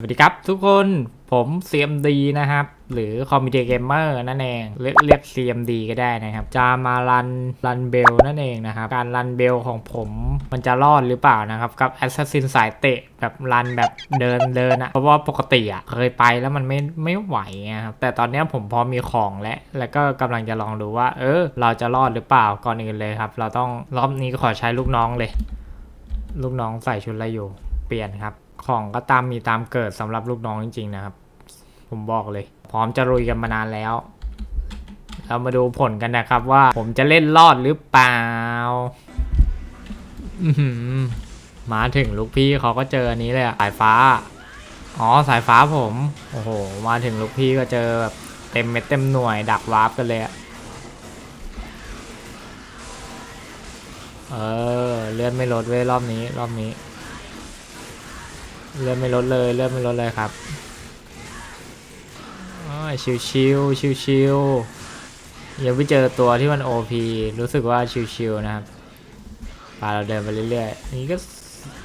สวัสดีครับทุกคนผม CMD นะครับ หรือคอมพิเตอร์เกมเมอร์นั่นเองเรียกเรียก CMD ก็ได้นะครับ จะมารันรันเบลนั่นเองนะครับ การรันเบลของผมมันจะรอดหรือเปล่านะครับ กับ Assassin สายเตะแบบรันแบบเดินเดินอะเพราะว่าปกติอะเคยไปแล้วมันไม่ไม่ไหวนะครับ แต่ตอนนี้ผมพอมีของแล้ว แล้วก็กำลังจะลองดูว่า เออ เราจะรอดหรือเปล่าก่อนอื่นเลยครับ เราต้องรอบนี้ขอใช้ลูกน้องเลย ลูกน้องใส่ชุดอะไรอยู่ เปลี่ยนครับ ของก็ตามมีตามเกิดสำหรับลูกน้องจริง ๆ นะครับ ผมบอกเลย พร้อมจะลุยกันมานานแล้ว เรามาดูผลกันนะครับว่าผมจะเล่นรอดหรือเปล่ามาถึงลูกพี่เขาก็เจออันนี้เลยอะสายฟ้า อ๋อสายฟ้าผม โอ้โห มาถึงลูกพี่ก็เจอแบบเต็มเม็ดเต็มหน่วย ดักวาร์ปกันเลยอะเออ เลื่อนไม่ลดเว้ยรอบนี้ รอบนี้ เลื่อนไม่ลดเลยเลื่อนไม่ลดเลยครับชิวชิวชิวชิวยังไม่เจอตัวที่มัน OP รู้สึกว่าชิวๆนะครับป่าเราเดินไปเรื่อยๆ นี่ก็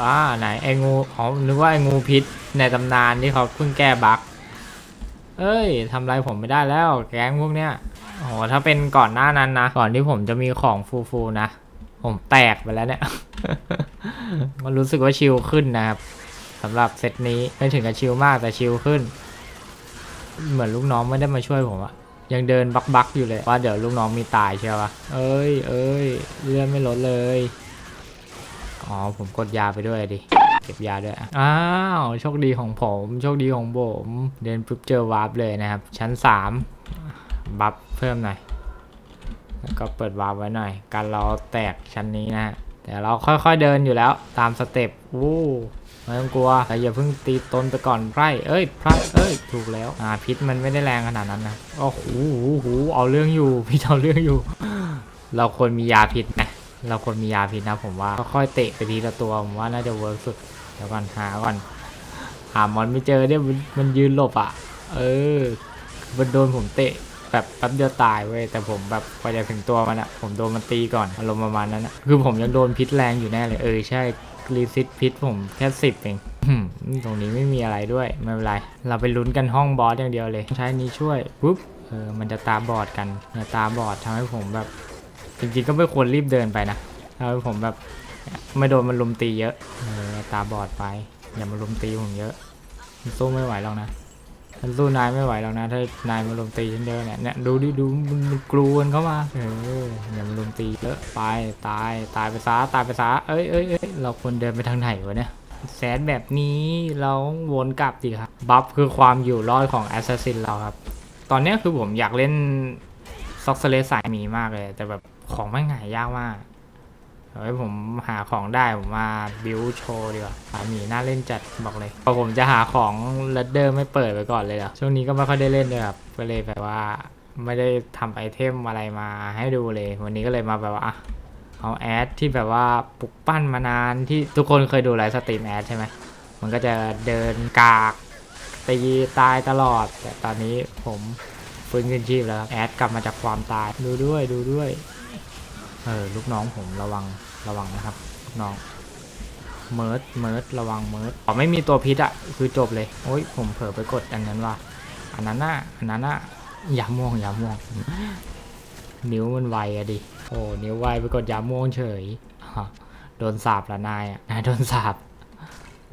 อ่าไหนไอ้งูอ๋อนึกว่าไอ้งูพิษในตำนานที่เขาเพิ่งแก้บั๊กเอ้ยทำไรผมไม่ได้แล้วแก๊งพวกเนี้ยโอ้โหถ้าเป็นก่อนหน้านั้นนะ ก่อนที่ผมจะมีของฟูๆนะ ผมแตกไปแล้วเนี่ยมันรู้สึกว่าชิลขึ้นนะครับ สำหรับเซตนี้ไม่ถึงกับชิลมากแต่ชิลขึ้น เหมือนลูกน้องไม่ได้มาช่วยผมอะยังเดินบักบักอยู่เลยว่าเดี๋ยวลูกน้องมีตายใช่ปะเอ้ยเอ้ยเลื่อนไม่ลดเลยอ๋อผมกดยาไปด้วยดิเก็บยาด้วยอะอ้าวโชคดีของผม โชคดีของผมเดินปุ๊บเจอวาร์ปเลยนะครับ ชั้น 3 บัฟเพิ่มหน่อยแล้วก็เปิดวาร์ปไว้หน่อยการเราแตกชั้นนี้นะแต่เราค่อยๆเดินอยู่แล้วตามสเต็ปอู้ ไม่ต้องกลัวแต่อย่าเพิ่งตีตนไปก่อนไพร่เอ้ยไพร่เอ้ย ถูกแล้ว อ่า พิษมันไม่ได้แรงขนาดนั้นนะโอ้โหหูหูเอาเรื่องอยู่ พิษเอาเรื่องอยู่ เราควรมียาพิษนะ เราควรมียาพิษนะ ผมว่า ค่อยๆเตะไปทีละตัว ผมว่าน่าจะเวิร์กสุด เดี๋ยวก่อนหาก่อน หามอนไม่เจอเนี่ยมันมันยืนหลบอะ เออ มันโดนผมเตะแบบแป๊บเดียวตายเว้ยแต่ผมแบบกว่าจะถึงตัวมันอะผมโดนมันตีก่อนอารมณ์ประมาณนั้นอะคือผมยังโดนพิษแรงอยู่แน่เลยเออใช่ รีซิตพิษผมแค่สิบเองตรงนี้ไม่มีอะไรด้วย ไม่เป็นไร เราไปลุ้นกันห้องบอสอย่างเดียวเลย ใช้นี้ช่วยปุ๊บเออมันจะตาบอดกันเนี่ยตาบอดทำให้ผมแบบ จริงๆก็ไม่ควรรีบเดินไปนะทำให้ผมแบบไม่โดนมันลุมตีเยอะเออตาบอดไปอย่ามาลุมตีผมเยอะสู้ไม่ไหวหรอกนะ มันสู้นายไม่ไหวแล้วนะ ถ้านายมาลุมตีฉันเยอะเนี่ยเนี่ยดูดิดูมันมันกลูกันเข้ามาเอออย่ามาลุมตีเยอะไปตายตายไปซะตายไปซะเอ้ยเอ้ยเอ้ยเราควรเดินไปทางไหนวะเนี่ยแสนแบบนี้เราวนกลับดีครับบัฟคือความอยู่รอดของแอสซัสซินเราครับ ตอนนี้คือผมอยากเล่นซ็อกเซเลสสายมีมากเลย แต่แบบของไม่งหายยากมาก เฮ้ยผมหาของได้ผมมาบิวโชว์ดีกว่าสาหมีน่าเล่นจัดบอกเลยพอผมจะหาของเลดเดอร์ไม่เปิดไว้ก่อนเลยเหรอช่วงนี้ก็ไม่ค่อยได้เล่นเลยครับก็เลยแบบว่าไม่ได้ทำไอเทมอะไรมาให้ดูเลย วันนี้ก็เลยมาแบบว่าเอาแอดที่แบบว่าปลุกปั้นมานานที่ทุกคนเคยดูไลฟ์สตรีมแอดใช่ไหมมันก็จะเดินกากตีตายตลอด แต่ตอนนี้ผมฟื้นคืนชีพแล้วแอดกลับมาจากความตายดูด้วยดูด้วย เออลูกน้องผมระวัง ระวังนะครับน้องเมิร์ดเมิร์ดระวังเมิร์ดอ๋อไม่มีตัวพิษอะคือจบเลยโอ้ยผมเผลอไปกดอันนั้นว่ะอันนั้นน่ะอันนั้นน่ะยาม่วงยาม่วง นิ้วมันไวอะดิโอ้นิ้วไวไปกดยาม่วงเฉยโดนสาบละนายอะนายโดนสาบ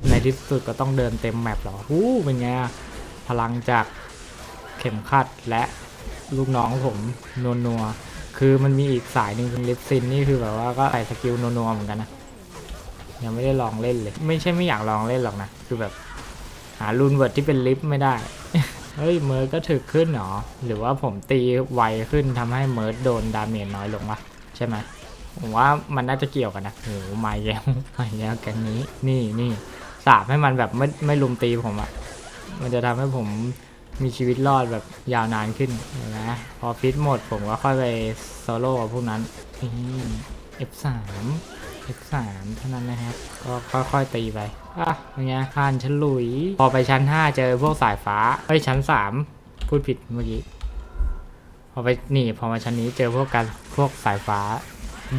ในที่สุดก็ต้องเดินเต็มแมปหรออู้เป็นไงอะพลังจากเข็มขัดและลูกน้องผมนวนัว คือมันมีอีกสายหนึ่งเป็นลิฟซินนี่คือแบบว่าก็ใส่สกิลนัวๆเหมือนกันนะยังไม่ได้ลองเล่นเลย ไม่ใช่ไม่อยากลองเล่นหรอกนะ คือแบบ หารูนเวิร์ดที่เป็นลิฟต์ไม่ได้ เฮ้ยเมิร์ดก็ถึกขึ้นเหรอ หรือว่าผมตีไวขึ้นทำให้เมิร์ดโดนดาเมจน้อยลงวะใช่ไหมผมว่ามันน่าจะเกี่ยวกันนะโอ้มาแย้วมาแย้วแกงนี้ นี่นี่สาบให้มันแบบไม่ไม่ลุมตีผมอะมันจะทำให้ผม มีชีวิตรอดแบบยาวนานขึ้นเห็นะพอฟิตหมดผมก็ค่อยไปโซโล่กับพวกนั้นนี่ F3 F3 เท่านั้นนะครับ ก็ค่อยๆตีไปอะเป็นไงผ่านฉลุย พอไปชั้น 5 เจอพวกสายฟ้าเอ้ยชั้น 3 พูดผิดเมื่อกี้ พอไปนี่พอมาชั้นนี้เจอพวกกันพวกสายฟ้า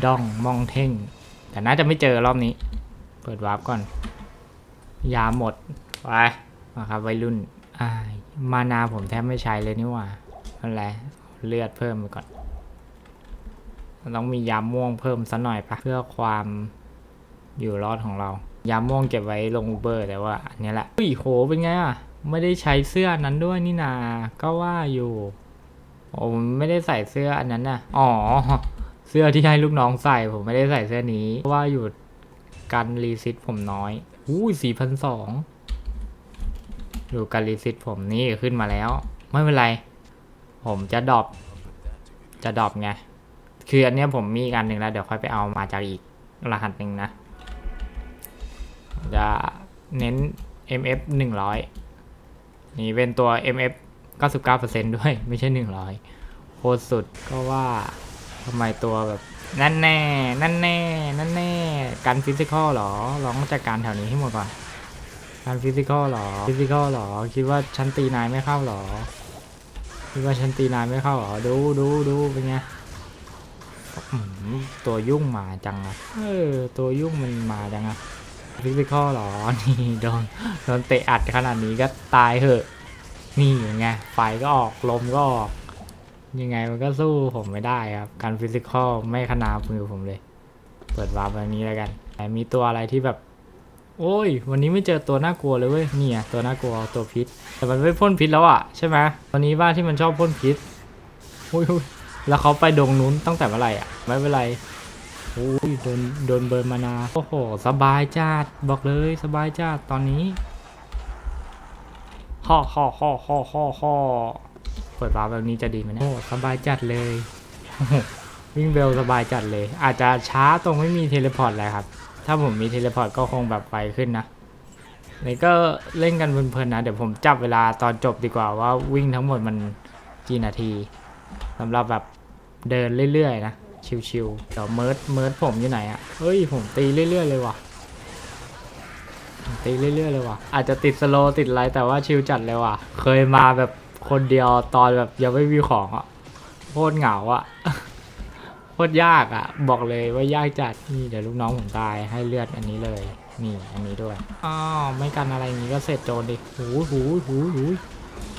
ดองมองเท่ง แต่น่าจะไม่เจอรอบนี้ เปิดวาร์ปก่อน ยาหมด ไปมาครับวัยรุ่น มานาผมแทบไม่ใช้เลยนี่ว่าอะไรเลือดเพิ่มไปก่อน ต้องมียาม่วงเพิ่มสักหน่อยปะเพื่อความอยู่รอดของเรา ยาม่วงเก็บไว้ลงอูเบอร์แต่ว่าอันนี้แหละอุ้ยโหเป็นไงอะ ไม่ได้ใช้เสื้อนั้นด้วยนี่นา ก็ว่าอยู่โอ้ผมไม่ได้ใส่เสื้ออันนั้นน่ะ อ๋อ เสื้อที่ให้ลูกน้องใส่ผมไม่ได้ใส่เสื้อนี้ เพราะว่าอยู่กันรีซิตผมน้อยอุ้สี่พันสอง อยู่กันรีซิตผมนี่ขึ้นมาแล้ว ไม่เป็นไร ผมจะดรอปจะดรอปไง คืออันนี้ผมมีอีกอันหนึ่งแล้ว เดี๋ยวค่อยไปเอามาจากอีกรหัสหนึ่งนะ จะเน้น MF 100 นี่เป็นตัว MF 99%ด้วย ไม่ใช่ 100 โคตรสุดก็ว่าทำไมตัวแบบ นั่นแน่ นั่นแน่ นั่นแน่ การฟิสิกอลหรอลองจัดการแถวนี้ให้หมดก่อน การฟิสิกอลหรอ ฟิสิกอลหรอ คิดว่าชั้นตีนายไม่เข้าหรอ คิดว่าชั้นตีนายไม่เข้าหรอ ดูดูดูเป็นไงตัวยุ่งมาจังอะเออ ตัวยุ่งมันมาจังอะฟิสิกอลหรอ นี่โดนโดนเตะอัดขนาดนี้ก็ตายเหอะ นี่ยังไง ไฟก็ออก ลมก็ออก ยังไงมันก็สู้ผมไม่ได้ครับ การฟิสิกอลไม่ขนาบมือผมเลย เปิดวาร์ปแบบนี้แล้วกันแต่มีตัวอะไรที่แบบ โอ้ย วันนี้ไม่เจอตัวน่ากลัวเลยเว้ยเนี่ยตัวน่ากลัวตัวพิษ แต่มันไม่พ่นพิษแล้วอะใช่ไหมตัวนี้ว่าที่มันชอบพ่นพิษอุ้ยอุ้ยแล้วเขาไปดงนู้นตั้งแต่เมื่อไหร่อะไม่เป็นไรโอ้ยโดนโดนเบิร์นมานาโอ้โหสบายจัดบอกเลยสบายจัดตอนนี้ฮ่อฮ่อฮ่อฮ่อฮ่อฮ่อเปิดวาร์แบบนี้จะดีไหมเนี่ยโอ้สบายจัดเลยวิ่งเบลสบายจัดเลย อาจจะช้าตรงไม่มีเทเลพอร์ตแหละครับ ถ้าผมมีเทเลพอร์ตก็คงแบบไวขึ้นนะนี่ก็เล่นกันเพลินๆนะ เดี๋ยวผมจับเวลาตอนจบดีกว่าว่าวิ่งทั้งหมดมันกี่นาทีสำหรับแบบเดินเรื่อยๆนะ ชิวๆเดี๋ยวเมิร์ดเมิร์ดผมอยู่ไหนอะเฮ้ยผมตีเรื่อยๆเลยว่ะตีเรื่อยๆเลยว่ะ อาจจะติดสโลติดอะไรแต่ว่าชิลจัดเลยว่ะ เคยมาแบบคนเดียวตอนแบบยังไม่มีของอะโคตรเหงาอะโค ตรยากอะบอกเลยว่ายากจัดนี่เดี๋ยวลูกน้องผมตายให้เลือดอันนี้เลยนี่อันนี้ด้วยอ้าวไม่กันอะไรอย่างนี้ก็เสร็จโจรดิหูยหูยหูยหูย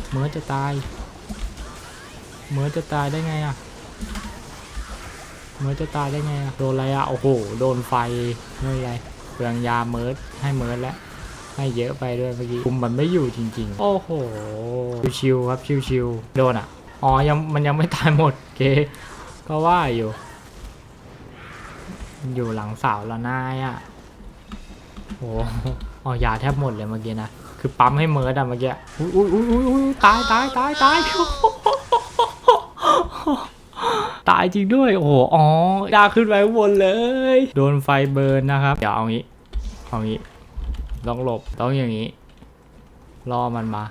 เมื่อจะตาย เมื่อจะตายได้ไงอะเมื่อจะตายได้ไงอะโดนอะไรอะโอ้โห โดนไฟไม่เป็นไรเปลืองยาเมิร์ดให้เมิร์ดแล้ว ให้เยอะไปด้วยเมื่อกี้คุมมันไม่อยู่จริง ๆ โอ้โห ชิวๆครับ ชิวๆ โดนอะอ๋อ ยังมันยังไม่ตายหมด โอเค ก็ว่าอยู่ อยู่หลังเสาแล้วนายอะโอ้อ๋อยาแทบหมดเลยเมื่อกี้นะ คือปั๊มให้เมิร์ดอะเมื่อกี้ อุ้ยอุ้ยอุ้ยอุ้ยตายตายตายตายตายจริงด้วย โอ้โห อ๋อ ดาขึ้นไปข้างบนเลย โดนไฟเบิร์นนะครับ เดี๋ยวเอางี้ เอางี้ ต้องหลบ ต้องอย่างนี้รอมันมา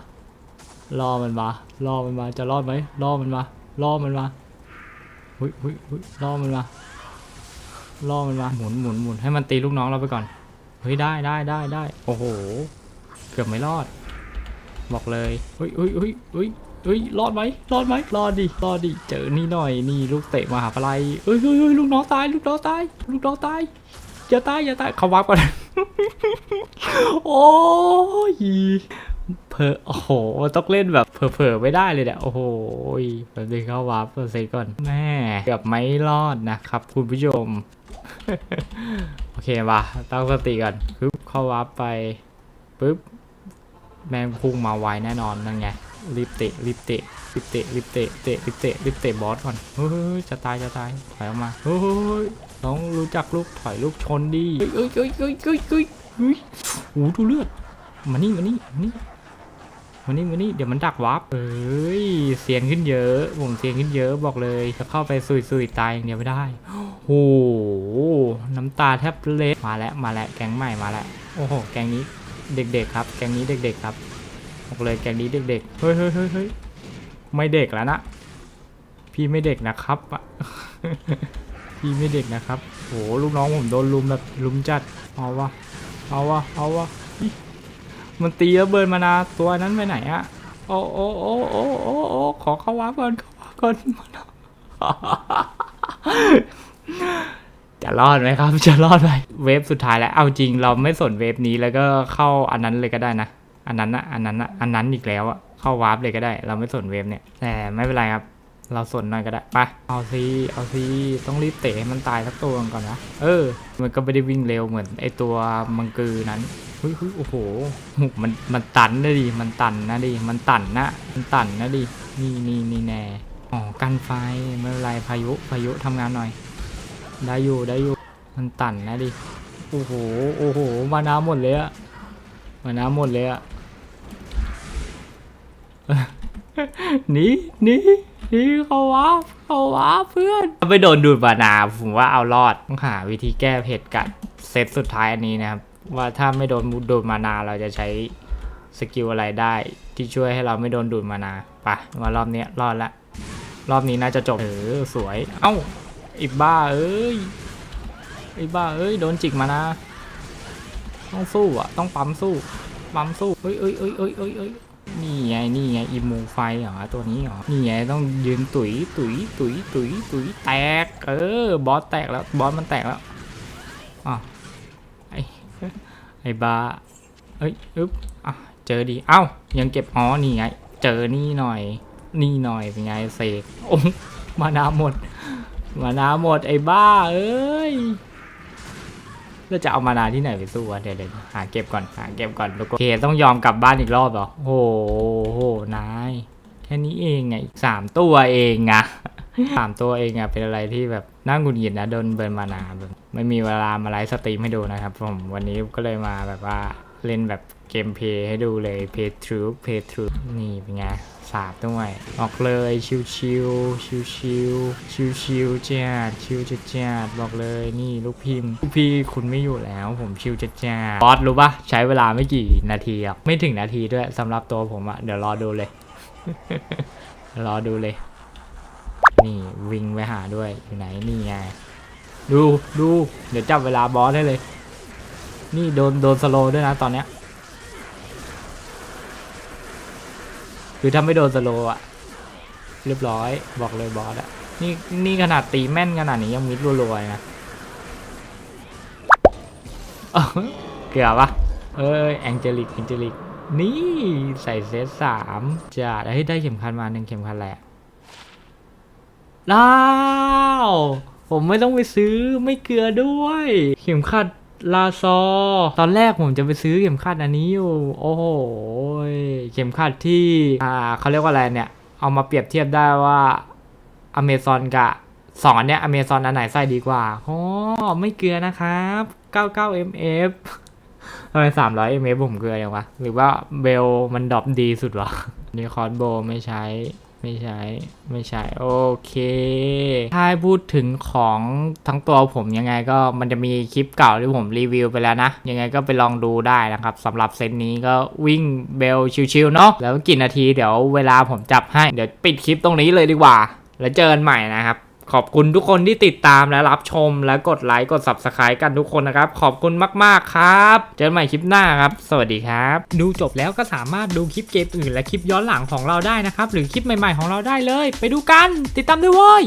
รอมันมารอมันมา จะรอดไหมรอมันมารอมันมาหุยหุยหุยล่อมันมา ล่อมันมาหมุนหมุนหมุนให้มันตีลูกน้องเราไปก่อน เฮ้ยได้ได้ได้ได้โอ้โห เกือบไม่รอด บอกเลยเฮ้ยเฮ้ยเฮ้ยเฮ้ยเฮ้ยรอดไหมรอดไหมรอดดิรอดดิเจอนี่หน่อยนี่ลูกเตะมหาพลัยเฮ้ยเฮ้ยเฮ้ยลูกน้องตายลูกน้องตายลูกน้องตายอย่าตายอย่าตายเขาวับก่อนโอ้ยเพอโอ้โหต้องเล่นแบบเผลอๆไม่ได้เลยเนี่ยโอ้โหแบบนี้เข้าวาร์ปเปอร์เซ็นต์ก่อนแม่เกือบไม่รอดนะครับคุณผู้ชม โอเคป่ะตั้งสติก่อนปึ๊บเข้าวาร์ปไปปึ๊บแมงพุ่งมาไวแน่นอนนั่นไงรีบเตะรีบเตะรีบเตะรีบเตะเตะรีบเตะรีบเตะบอสก่อนเฮ้ยจะตายจะตายถอยออกมาเฮ้ยต้องรู้จักลูกถอยลูกชนดิเฮ้ยเฮ้ยเฮ้ยเฮ้ยเฮ้ยเฮ้ยโอ้ดูเลือดมานี่มานี่มานี่ มานี่มานี่เดี๋ยวมันดักวาร์ปเอ้ยเสียงขึ้นเยอะผมเสียงขึ้นเยอะบอกเลยจะเข้าไปซุยซุยตายอย่างเดียวไม่ได้โอ้โหน้ำตาแทบเละมาแล้วมาแล้วแก๊งใหม่มาแล้วโอ้โหแก๊งนี้เด็กๆครับ แก๊งนี้เด็ก ๆครับบอกเลยแก๊งนี้เด็กๆเฮ้ยเฮ้ยเฮ้ยเฮ้ยไม่เด็กแล้วนะพี่ไม่เด็กนะครับอะพี่ไม่เด็กนะครับโอ้โหลูกน้องผมโดนลุมแบบลุมจัดเอาวะเอาวะเอาวะ มันตีแล้วเบิร์นมานาตัวนั้นไปไหนอะโอ้โอ้โอ้โอ้โอ้โอ้ขอเข้าวาร์ปก่อนเข้าวาร์ปก่อนจะรอดไหมครับ จะรอดไหมเวฟสุดท้ายแล้วเอาจริงเราไม่สนเวฟนี้แล้วก็เข้าอันนั้นเลยก็ได้นะอันนั้นนะอันนั้นนะอันนั้นอีกแล้วอะเข้าวาร์ปเลยก็ได้ เราไม่สนเวฟเนี่ยแต่ไม่เป็นไรครับ เราสนหน่อยก็ได้ไปเอาซีเอาซีต้องรีบเตะให้มันตายสักตัวก่อนนะเออ มันก็ไม่ได้วิ่งเร็วเหมือนไอตัวมังกือนั้น ฮ้ยเฮ้ยโอ้โหมันมันตันนะดิมันตันนะดิมันตันนะมันตันนะดินี่นี่นี่แน่อ๋อกันไฟไม่เป็นไรพายุพายุทำงานหน่อย ได้อยู่ได้อยู่มันตันนะดิโอ้โหโอ้โหมาน้ำหมดเลยอะมาน้ำหมดเลยอะหนีหนีหนีเขาวับเขาวับเพื่อนไปโดนดูดบานาผมว่าเอารอดต้องหาวิธีแก้เผ็ดกัดเซตสุดท้ายอันนี้นะครับ ว่าถ้าไม่โดนดูดมานาเราจะใช้สกิลอะไรได้ ที่ช่วยให้เราไม่โดนดูดมานาไปมารอบนี้รอดละ รอบนี้น่าจะจบเออสวย เอ้าไอีบ้าเอ้ยไอ้บ้าเอ้ยโดนจิกมานะต้องสู้อะ ต้องปั๊มสู้ปั๊มสู้เอ้ยเอ้ยเอ้ยเอ้ยเอ้ยเอ้ยนี่ไงนี่ไงอิมูไฟเหรอตัวนี้เหรอนี่ไงต้องยืนตุ๋ยตุ๋ยตุ๋ยตุ๋ยตุ๋ยแตก เออบอสแตกแล้วบอสมันแตกแล้วอะไอ้ ไอ้บ้าเอ้ยอึ๊บอะเจอดี เอ้า ยังเก็บอ๋อนี่ไง เจอนี่หน่อย นี่หน่อยเป็นไงเสกโอ้มานาหมด มานาหมดไอ้บ้า เอ้ยเราจะเอามานาที่ไหนไปสู้วะเดี๋ยวเดี๋ยวหาเก็บก่อนหาเก็บก่อนแล้วก็เคต้องยอมกลับบ้านอีกรอบเหรอโอ้โหนาย แค่นี้เองไงอีกสามตัวเองอะ สามตัวเองอะเป็นอะไรที่แบบน่าหงุดหงิดนะโดนเบิร์นมานาแบบไม่มีเวลามาไลฟ์สตรีมให้ดูนะครับผมวันนี้ก็เลยมาแบบว่าเล่นแบบเกมเพย์ให้ดูเลยเพย์ทรูเพย์ทรูนี่เป็นไงสาบด้วยออกเลยชิวชิวชิวชิวชิวชิวจ้าชิวจะจ้าบอกเลยนี่ลูกพิมพ์ลูกพี่คุณไม่อยู่แล้ว ผมชิวจะจ้าบอสรู้ปะใช้เวลาไม่กี่นาทีหรอกไม่ถึงนาทีด้วยสำหรับตัวผมอะเดี๋ยวรอดูเลย รอดูเลย นี่วิ่งไปหาด้วยอยู่ไหนนี่ไงดูดูเดี๋ยวจับเวลาบอสได้เลย นี่โดนโดนสโลด้วยนะตอนเนี้ยคือถ้าไม่โดนสโลว์อะเรียบร้อยบอกเลยบอสอะนี่นี่ขนาดตีแม่นขนาดนี้ยังมิดรัวๆนะเอ้าเกือบปะเอ้ยแองเจลิกแองเจลิกนี่ใส่เซตสามจะได้ได้เข็มขัดมาหนึ่งเข็มขัดแหละ อ้าวผมไม่ต้องไปซื้อไม่เกลือด้วย เข็มขัดลาซอ ตอนแรกผมจะไปซื้อเข็มขัดอันนี้อยู่ โอ้โห เข็มขัดที่ อ่าเขาเรียกว่าอะไรเนี่ย เอามาเปรียบเทียบได้ว่าอเมซอนกับสองอันเนี้ยอเมซอนอันไหนใส่ดีกว่าโอ๋อไม่เกลือนะครับ 99 mf ทำไม300 mf ผมเกลือยังวะ หรือว่าเบลมันดรอปดีสุดวะนี่คอร์สโบไม่ใช้ ไม่ใช้ไม่ใช่โอเคถ้าพูดถึงของทั้งตัวผมยังไงก็มันจะมีคลิปเก่าที่ผมรีวิวไปแล้วนะ ยังไงก็ไปลองดูได้นะครับสำหรับเซตนี้ก็วิ่งเบลชิวๆเนาะแล้วกี่นาทีเดี๋ยวเวลาผมจับให้ เดี๋ยวปิดคลิปตรงนี้เลยดีกว่า แล้วเจอกันใหม่นะครับ ขอบคุณทุกคนที่ติดตามและรับชมและกดไลค์กด subscribe กันทุกคนนะครับ ขอบคุณมาก ๆ ครับ เจอกันใหม่คลิปหน้าครับ สวัสดีครับ ดูจบแล้วก็สามารถดูคลิปเกมอื่นและคลิปย้อนหลังของเราได้นะครับ หรือคลิปใหม่ๆของเราได้เลย ไปดูกัน ติดตามด้วยเว้ย